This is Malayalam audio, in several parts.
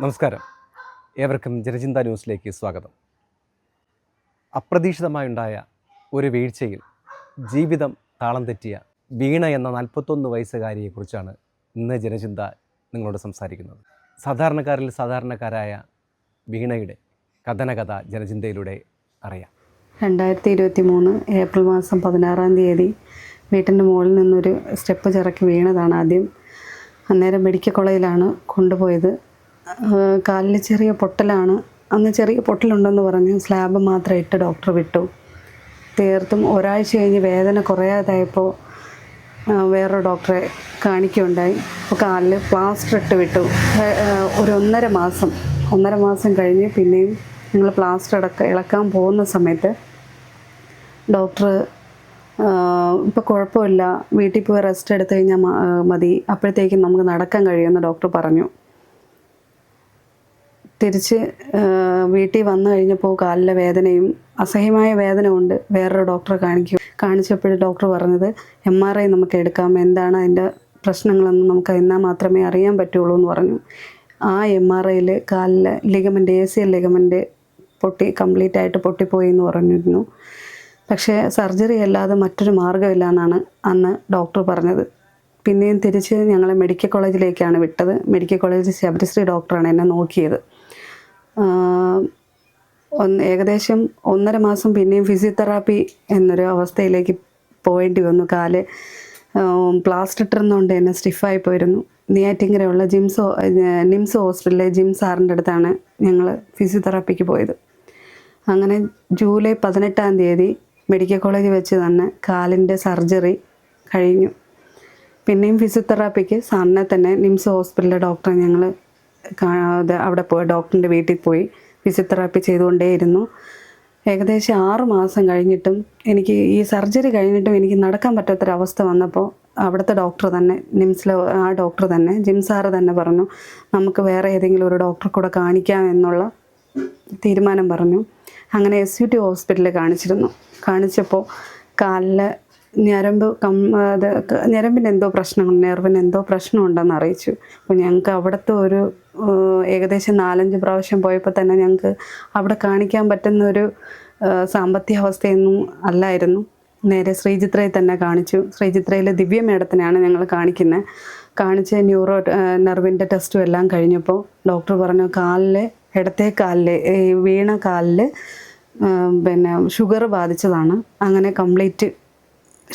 നമസ്കാരം. ഏവർക്കും ജനചിന്ത ന്യൂസിലേക്ക് സ്വാഗതം. അപ്രതീക്ഷിതമായുണ്ടായ ഒരു വീഴ്ചയിൽ ജീവിതം താളം തെറ്റിയ വീണ എന്ന നാൽപ്പത്തൊന്ന് വയസ്സുകാരിയെക്കുറിച്ചാണ് ഇന്ന് ജനചിന്ത നിങ്ങളോട് സംസാരിക്കുന്നത്. സാധാരണക്കാരിൽ സാധാരണക്കാരായ വീണയുടെ കഥനകഥ ജനചിന്തയിലൂടെ അറിയാം. രണ്ടായിരത്തി ഇരുപത്തി മൂന്ന് ഏപ്രിൽ മാസം പതിനാറാം തീയതി വീട്ടിന്റെ മുകളിൽ നിന്നൊരു സ്റ്റെപ്പ് ചിറക്കി വീണതാണ് ആദ്യം. അന്നേരം മെഡിക്കൽ കോളേജിലാണ് കൊണ്ടുപോയത്. കാലിൽ ചെറിയ പൊട്ടലാണ്. അന്ന് ചെറിയ പൊട്ടലുണ്ടെന്ന് പറഞ്ഞ്. സ്ലാബ് മാത്രം ഇട്ട് ഡോക്ടർ വിട്ടു. തീർത്തും ഒരാഴ്ച കഴിഞ്ഞ് വേദന കുറയാതായപ്പോൾ വേറൊരു ഡോക്ടറെ കാണിക്കുകയുണ്ടായി. അപ്പോൾ കാലിൽ പ്ലാസ്റ്റർ ഇട്ട് വിട്ടു. ഒരു ഒന്നര മാസം. ഒന്നര മാസം കഴിഞ്ഞ് പിന്നെയും ഞങ്ങൾ പ്ലാസ്റ്റർ ഇടക്ക ഇളക്കാൻ പോകുന്ന സമയത്ത് ഡോക്ടർ ഇപ്പോൾ കുഴപ്പമില്ല. വീട്ടിൽ പോയി റെസ്റ്റ് എടുത്തു കഴിഞ്ഞാൽ മതി. അപ്പോഴത്തേക്കും നമുക്ക് നടക്കാൻ കഴിയുമെന്ന് ഡോക്ടർ പറഞ്ഞു. തിരിച്ച് വീട്ടിൽ വന്നു കഴിഞ്ഞപ്പോൾ കാലിലെ വേദനയും അസഹ്യമായ വേദന ഉണ്ട് വേറൊരു ഡോക്ടറെ കാണിക്കും കാണിച്ചപ്പോൾ ഡോക്ടർ പറഞ്ഞത് എം ആർ ഐ നമുക്ക് എടുക്കാം. എന്താണ് അതിന്റെ പ്രശ്നങ്ങളെന്ന് നമുക്ക് എന്നാൽ മാത്രമേ അറിയാൻ പറ്റുള്ളൂ എന്ന് പറഞ്ഞു. ആ എം ആർ ഐയിൽ കാലിലെ ligament A C L ligament പൊട്ടി കംപ്ലീറ്റ് ആയിട്ട് പൊട്ടിപ്പോയി എന്ന് പറഞ്ഞിരുന്നു. പക്ഷേ സർജറി അല്ലാതെ മറ്റൊരു മാർഗമില്ല എന്നാണ് അന്ന് ഡോക്ടർ പറഞ്ഞത്. പിന്നെയും തിരിച്ച് ഞങ്ങളെ മെഡിക്കൽ കോളേജിലേക്കാണ് വിട്ടത്. മെഡിക്കൽ കോളേജിൽ ശബരിശ്രീ ഡോക്ടറാണ് എന്നെ നോക്കിയത്. ഏകദേശം ഒന്നര മാസം പിന്നെയും ഫിസിയോതെറാപ്പി എന്നൊരു അവസ്ഥയിലേക്ക് പോവേണ്ടി വന്നു. കാൽ പ്ലാസ്റ്റർ ഇട്ടിരുന്നുകൊണ്ട് തന്നെ സ്റ്റിഫായി പോയിരുന്നു. നെയ്യാറ്റിങ്കരയുള്ള ജിംസ് നിംസ് ഹോസ്പിറ്റലിലെ ജിം സാറിന്റെ അടുത്താണ് ഞങ്ങൾ ഫിസിയോതെറാപ്പിക്ക് പോയത്. അങ്ങനെ ജൂലൈ പതിനെട്ടാം തീയതി മെഡിക്കൽ കോളേജ് വെച്ച് തന്നെ കാലിന്റെ സർജറി കഴിഞ്ഞു. പിന്നെയും ഫിസിയോതെറാപ്പിക്ക് സാറിനെ തന്നെ നിംസ് ഹോസ്പിറ്റലിലെ ഡോക്ടറെ ഞങ്ങൾ അവിടെ പോയി ഡോക്ടറിന്റെ വീട്ടിൽ പോയി ഫിസിയോതെറാപ്പി ചെയ്തുകൊണ്ടേയിരുന്നു. ഏകദേശം ആറ് മാസം കഴിഞ്ഞിട്ടും എനിക്ക് ഈ സർജറി കഴിഞ്ഞിട്ടും എനിക്ക് നടക്കാൻ പറ്റാത്തൊരവസ്ഥ വന്നപ്പോൾ അവിടുത്തെ ഡോക്ടർ തന്നെ നിംസിലെ ആ ഡോക്ടർ തന്നെ ജിം സാറ് തന്നെ പറഞ്ഞു നമുക്ക് വേറെ ഏതെങ്കിലും ഒരു ഡോക്ടറെ കൂടെ കാണിക്കാം എന്നുള്ള തീരുമാനം പറഞ്ഞു. അങ്ങനെ എസ് യു ടി ഹോസ്പിറ്റലിൽ കാണിച്ചിരുന്നു. കാണിച്ചപ്പോൾ കാലിൽ ഞരമ്പ് കം അത് ഞരമ്പിന് എന്തോ പ്രശ്നം നെർവിന് എന്തോ പ്രശ്നമുണ്ടെന്ന് അറിയിച്ചു. അപ്പോൾ ഞങ്ങൾക്ക് അവിടുത്തെ ഒരു ഏകദേശം നാലഞ്ച് പ്രാവശ്യം പോയപ്പോൾ തന്നെ ഞങ്ങൾക്ക് അവിടെ കാണിക്കാൻ പറ്റുന്ന ഒരു സാമ്പത്തിക അവസ്ഥയൊന്നും അല്ലായിരുന്നു. നേരെ ശ്രീചിത്രയിൽ തന്നെ കാണിച്ചു. ശ്രീചിത്രയിലെ ദിവ്യ മേഡത്തിനാണ് ഞങ്ങൾ കാണിക്കുന്നത് കാണിച്ച് ന്യൂറോ നെർവിന്റെ ടെസ്റ്റും എല്ലാം കഴിഞ്ഞപ്പോൾ ഡോക്ടർ പറഞ്ഞു കാലിൽ ഇടത്തെ കാലിൽ വീണ കാലിൽ പിന്നെ ഷുഗർ ബാധിച്ചതാണ്. അങ്ങനെ കംപ്ലീറ്റ്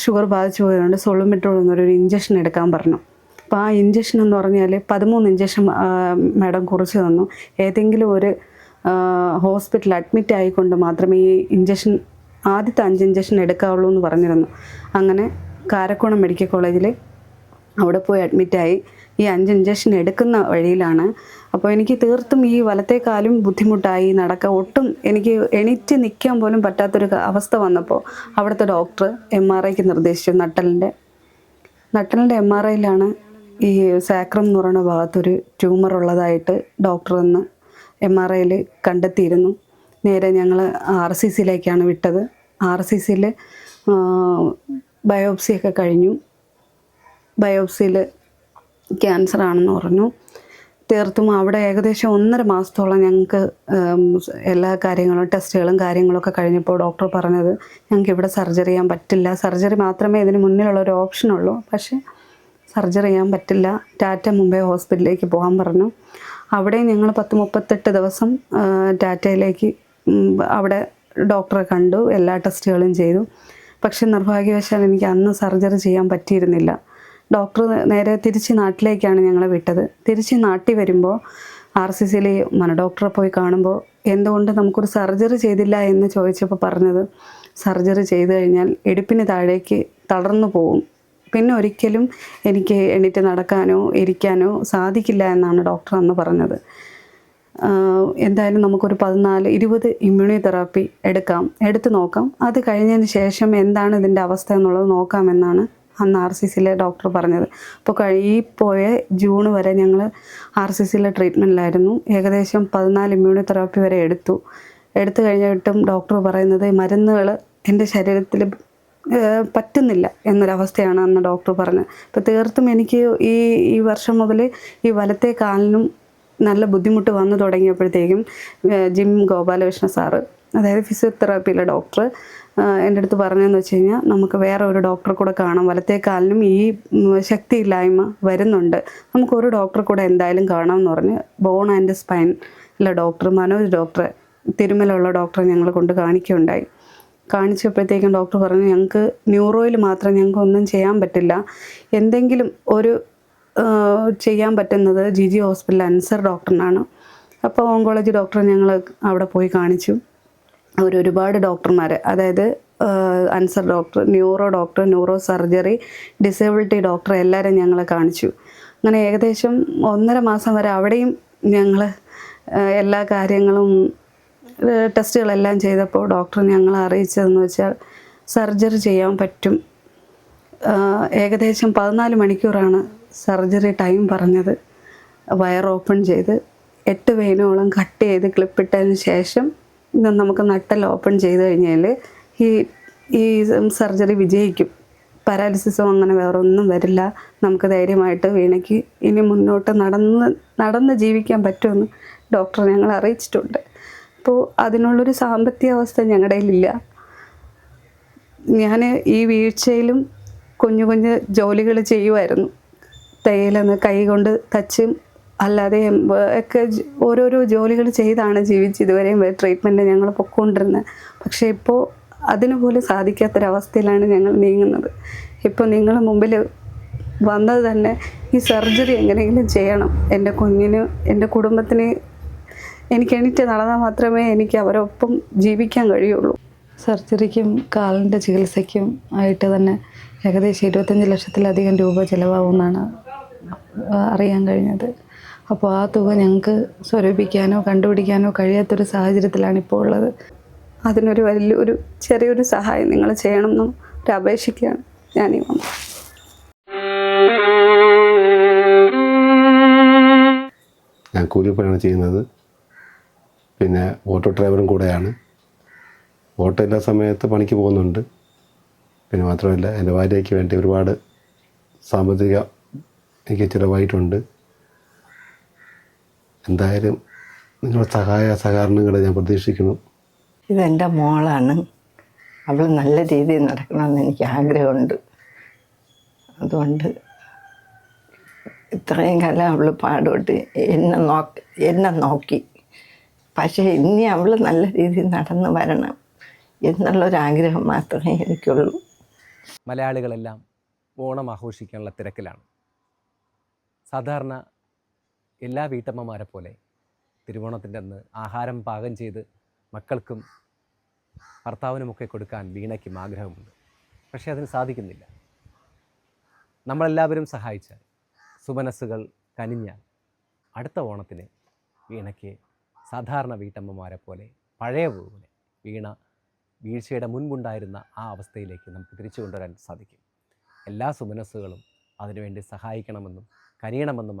ഷുഗർ ബാധിച്ചു പോയതുകൊണ്ട് സോളുമെട്രോൾ എന്നൊരു ഇഞ്ചക്ഷൻ എടുക്കാൻ പറഞ്ഞു. അപ്പോൾ ആ ഇഞ്ചക്ഷൻ എന്ന് പറഞ്ഞാൽ പതിമൂന്ന് ഇഞ്ചക്ഷൻ മാഡം കുറിച്ച് തന്നു. ഏതെങ്കിലും ഒരു ഹോസ്പിറ്റൽ അഡ്മിറ്റ് ആയിക്കൊണ്ട് മാത്രമേ ഈ ഇഞ്ചക്ഷൻ ആദ്യത്തെ അഞ്ച് ഇഞ്ചക്ഷൻ എടുക്കാവുള്ളൂ എന്ന് പറഞ്ഞിരുന്നു. അങ്ങനെ കാരക്കോണം മെഡിക്കൽ കോളേജിൽ അവിടെ പോയി അഡ്മിറ്റായി ഈ അഞ്ച് ഇഞ്ചക്ഷൻ എടുക്കുന്ന വഴിയിലാണ് അപ്പോൾ എനിക്ക് തീർത്തും ഈ വലത്തേക്കാലും കാലും ബുദ്ധിമുട്ടായി നടക്കാൻ ഒട്ടും എനിക്ക് എണീറ്റ് നിൽക്കാൻ പോലും പറ്റാത്തൊരു അവസ്ഥ വന്നപ്പോൾ അവിടുത്തെ ഡോക്ടർ എം ആർ ഐക്ക് നിർദ്ദേശിച്ചു. നട്ടലിന്റെ നട്ടലിന്റെ എം ആർ ഐയിലാണ് ഈ സാക്രം എന്ന് പറയുന്ന ഭാഗത്തൊരു ട്യൂമർ ഉള്ളതായിട്ട് ഡോക്ടർ എന്ന് എം ആർ ഐയിൽ കണ്ടെത്തിയിരുന്നു. നേരെ ഞങ്ങൾ ആർ സി സിയിലേക്കാണ് വിട്ടത്. ആർ സി സിയിൽ ബയോപ്സിയൊക്കെ കഴിഞ്ഞു. ബയോപ്സിയിൽ ക്യാൻസർ ആണെന്ന് പറഞ്ഞു. തീർത്തും അവിടെ ഏകദേശം ഒന്നര മാസത്തോളം ഞങ്ങൾക്ക് എല്ലാ കാര്യങ്ങളും ടെസ്റ്റുകളും കാര്യങ്ങളൊക്കെ കഴിഞ്ഞപ്പോൾ ഡോക്ടർ പറഞ്ഞത് ഞങ്ങൾക്ക് ഇവിടെ സർജറി ചെയ്യാൻ പറ്റില്ല. സർജറി മാത്രമേ ഇതിന് മുന്നിലുള്ള ഒരു ഓപ്ഷനുള്ളൂ പക്ഷേ സർജറി ചെയ്യാൻ പറ്റില്ല. ടാറ്റ മുംബൈ ഹോസ്പിറ്റലിലേക്ക് പോകാൻ പറഞ്ഞു. അവിടെ ഞങ്ങൾ പത്ത് മുപ്പത്തെട്ട് ദിവസം ടാറ്റയിലേക്ക് അവിടെ ഡോക്ടറെ കണ്ടു എല്ലാ ടെസ്റ്റുകളും ചെയ്തു. പക്ഷേ നിർഭാഗ്യവശാൽ എനിക്ക് അന്ന് സർജറി ചെയ്യാൻ പറ്റിയിരുന്നില്ല. ഡോക്ടർ നേരെ തിരിച്ച് നാട്ടിലേക്കാണ് ഞങ്ങളെ വിട്ടത്. തിരിച്ച് നാട്ടിൽ വരുമ്പോൾ ആർ സി സിയിൽ മന ഡോക്ടറെ പോയി കാണുമ്പോൾ എന്തുകൊണ്ട് നമുക്കൊരു സർജറി ചെയ്തില്ല എന്ന് ചോദിച്ചപ്പോൾ പറഞ്ഞത് സർജറി ചെയ്തു കഴിഞ്ഞാൽ ഇടുപ്പിന് താഴേക്ക് തളർന്നു പോകും പിന്നെ ഒരിക്കലും എനിക്ക് എണീറ്റ് നടക്കാനോ ഇരിക്കാനോ സാധിക്കില്ല എന്നാണ് ഡോക്ടർ അന്ന് പറഞ്ഞത്. എന്തായാലും നമുക്കൊരു പതിനാല് ഇരുപത് ഇമ്മ്യൂണി തെറാപ്പി എടുക്കാം. എടുത്തു നോക്കാം. അത് കഴിഞ്ഞതിന് ശേഷം എന്താണ് ഇതിന്റെ അവസ്ഥ എന്നുള്ളത് നോക്കാമെന്നാണ് അന്ന് ആർ സി സിയിലെ ഡോക്ടർ പറഞ്ഞത്. അപ്പോൾ ഈ പോയ ജൂൺ വരെ ഞങ്ങൾ ആർ സി സിയിലെ ട്രീറ്റ്മെന്റിലായിരുന്നു. ഏകദേശം പതിനാല് ഇമ്മ്യൂണോ തെറാപ്പി വരെ എടുത്തു. എടുത്തു കഴിഞ്ഞിട്ടും ഡോക്ടർ പറയുന്നത് മരുന്നുകൾ എന്റെ ശരീരത്തിൽ പറ്റുന്നില്ല എന്നൊരവസ്ഥയാണ് അന്ന് ഡോക്ടർ പറഞ്ഞത്. അപ്പോൾ തീർത്തും എനിക്ക് ഈ ഈ വർഷം മുതൽ ഈ വലത്തെ കാലിനും നല്ല ബുദ്ധിമുട്ട് വന്നു തുടങ്ങിയപ്പോഴത്തേക്കും ജിം ഗോപാലകൃഷ്ണ സാറ് അതായത് ഫിസിയോതെറാപ്പിയിലെ ഡോക്ടർ എന്റെ അടുത്ത് പറഞ്ഞതെന്ന് വെച്ച് കഴിഞ്ഞാൽ നമുക്ക് വേറെ ഒരു ഡോക്ടറെ കൂടെ കാണാം. വലത്തേ കാലിനും ഈ ശക്തിയില്ലായ്മ വരുന്നുണ്ട്. നമുക്ക് ഒരു ഡോക്ടറെ കൂടെ എന്തായാലും കാണാം എന്ന് പറഞ്ഞ് ബോൺ ആൻഡ് സ്പൈനിലെ ഡോക്ടർ മനോജ് ഡോക്ടർ തിരുമലുള്ള ഡോക്ടറെ ഞങ്ങൾ കൊണ്ട് കാണിക്കുകയുണ്ടായി. കാണിച്ചപ്പോഴത്തേക്കും ഡോക്ടർ പറഞ്ഞു ഞങ്ങൾക്ക് ന്യൂറോയിൽ മാത്രം ഞങ്ങൾക്ക് ഒന്നും ചെയ്യാൻ പറ്റില്ല. എന്തെങ്കിലും ഒരു ചെയ്യാൻ പറ്റുന്നത് ജി ജി ഹോസ്പിറ്റൽ അൻസർ ഡോക്ടറിനാണ് അപ്പോൾ ഓങ്കോളജി ഡോക്ടറെ ഞങ്ങൾ അവിടെ പോയി കാണിച്ചു. അവർ ഒരുപാട് ഡോക്ടർമാർ അതായത് Ansar doctor neuro doctor neuro surgery disability doctor എല്ലാവരും ഞങ്ങളെ കാണിച്ചു. അങ്ങനെ ഏകദേശം ഒന്നര മാസം വരെ അവിടെയും ഞങ്ങൾ എല്ലാ കാര്യങ്ങളും ടെസ്റ്റുകളെല്ലാം ചെയ്തപ്പോൾ ഡോക്ടർ ഞങ്ങളെ അറിയിച്ചതെന്ന് വെച്ചാൽ സർജറി ചെയ്യാൻ പറ്റും. ഏകദേശം പതിനാല് മണിക്കൂറാണ് സർജറി ടൈം പറഞ്ഞത്. വയർ ഓപ്പൺ ചെയ്ത് എട്ട് വെയിനോളം കട്ട് ചെയ്ത് ക്ലിപ്പിട്ടതിന് ശേഷം നമുക്ക് നട്ടൽ ഓപ്പൺ ചെയ്ത് കഴിഞ്ഞാൽ ഈ ഈ സർജറി വിജയിക്കും. പാരാലിസിസോ അങ്ങനെ വേറെ ഒന്നും വരില്ല. നമുക്ക് ധൈര്യമായിട്ട് വീണയ്ക്ക് ഇനി മുന്നോട്ട് നടന്ന് നടന്ന് ജീവിക്കാൻ പറ്റുമെന്ന് ഡോക്ടർ ഞങ്ങൾ അറിയിച്ചിട്ടുണ്ട്. അപ്പോൾ അതിനുള്ളൊരു സാമ്പത്തിക അവസ്ഥ ഞങ്ങളുടെ കയ്യിലില്ല. ഞാൻ ഈ വീഴ്ചയിലും കുഞ്ഞു കുഞ്ഞു ജോലികൾ ചെയ്യുമായിരുന്നു തയ്യലെന്ന് കൈ കൊണ്ട് തച്ചും അല്ലാതെ ഒക്കെ ഓരോരോ ജോലികൾ ചെയ്താണ് ജീവിച്ച് ഇതുവരെയും ട്രീറ്റ്മെന്റ് ഞങ്ങൾ പൊക്കോണ്ടിരുന്നത് പക്ഷേ ഇപ്പോൾ അതിനുപോലും സാധിക്കാത്തൊരവസ്ഥയിലാണ് ഞങ്ങൾ നീങ്ങുന്നത്. ഇപ്പോൾ നിങ്ങൾ മുമ്പിൽ വന്നത് തന്നെ ഈ സർജറി എങ്ങനെയെങ്കിലും ചെയ്യണം. എന്റെ കുഞ്ഞിന് എന്റെ കുടുംബത്തിന് എനിക്ക് എണീറ്റ് നടന്നാൽ മാത്രമേ എനിക്ക് അവരൊപ്പം ജീവിക്കാൻ കഴിയുള്ളൂ. സർജറിക്കും കാലിന്റെ ചികിത്സയ്ക്കും ആയിട്ട് തന്നെ ഏകദേശം ഇരുപത്തഞ്ച് ലക്ഷത്തിലധികം രൂപ ചിലവാകുമെന്നാണ് അറിയാൻ കഴിഞ്ഞത്. അപ്പോൾ ആ തുക ഞങ്ങൾക്ക് സ്വരൂപിക്കാനോ കണ്ടുപിടിക്കാനോ കഴിയാത്തൊരു സാഹചര്യത്തിലാണ് ഇപ്പോൾ ഉള്ളത്. അതിനൊരു വലിയൊരു ചെറിയൊരു സഹായം നിങ്ങൾ ചെയ്യണമെന്നും ഒരു അപേക്ഷിക്കുകയാണ് ഞാനീ വന്നത്. ഞാൻ കൂലിപ്പണിയാണ് ചെയ്യുന്നത്. പിന്നെ ഓട്ടോ ഡ്രൈവറും കൂടെയാണ്. ഓട്ടോ എല്ലാ സമയത്ത് പണിക്ക് പോകുന്നുണ്ട്. പിന്നെ മാത്രമല്ല എന്റെ ഭാര്യയ്ക്ക് വേണ്ടി ഒരുപാട് സാമ്പത്തിക എനിക്ക് ചിലവായിട്ടുണ്ട് എന്തായാലും നിങ്ങളുടെ സഹായ സഹകരണങ്ങൾ ഞാൻ പ്രതീക്ഷിക്കുന്നു. ഇതെന്റെ മോളാണ്. അവൾ നല്ല രീതിയിൽ നടക്കണമെന്ന് എനിക്ക് ആഗ്രഹമുണ്ട്. അതുകൊണ്ട് ഇത്രയും കാലം അവൾ പാടുപെട്ട് എന്നെ നോക്കി എന്നെ നോക്കി. പക്ഷേ ഇനി അവൾ നല്ല രീതിയിൽ നടന്നു വരണം എന്നുള്ളൊരാഗ്രഹം മാത്രമേ എനിക്കുള്ളൂ. മലയാളികളെല്ലാം ഓണം ആഘോഷിക്കാനുള്ള തിരക്കിലാണ്. സാധാരണ എല്ലാ വീട്ടമ്മമാരെ പോലെ തിരുവോണത്തിന്റെ അന്ന് ആഹാരം പാകം ചെയ്ത് മക്കൾക്കും ഭർത്താവിനുമൊക്കെ കൊടുക്കാൻ വീണയ്ക്കും ആഗ്രഹമുണ്ട്. പക്ഷേ അതിന് സാധിക്കുന്നില്ല. നമ്മളെല്ലാവരും സഹായിച്ചാൽ സുമനസ്സുകൾ കനിഞ്ഞാൽ അടുത്ത ഓണത്തിന് വീണയ്ക്ക് സാധാരണ വീട്ടമ്മമാരെ പോലെ പഴയ പോലെ വീണ വീഴ്ചയുടെ മുൻപുണ്ടായിരുന്ന ആ അവസ്ഥയിലേക്ക് നമുക്ക് തിരിച്ചു കൊണ്ടുവരാൻ സാധിക്കും. എല്ലാ സുമനസ്സുകളും അതിനുവേണ്ടി സഹായിക്കണമെന്നും കനിയണമെന്നും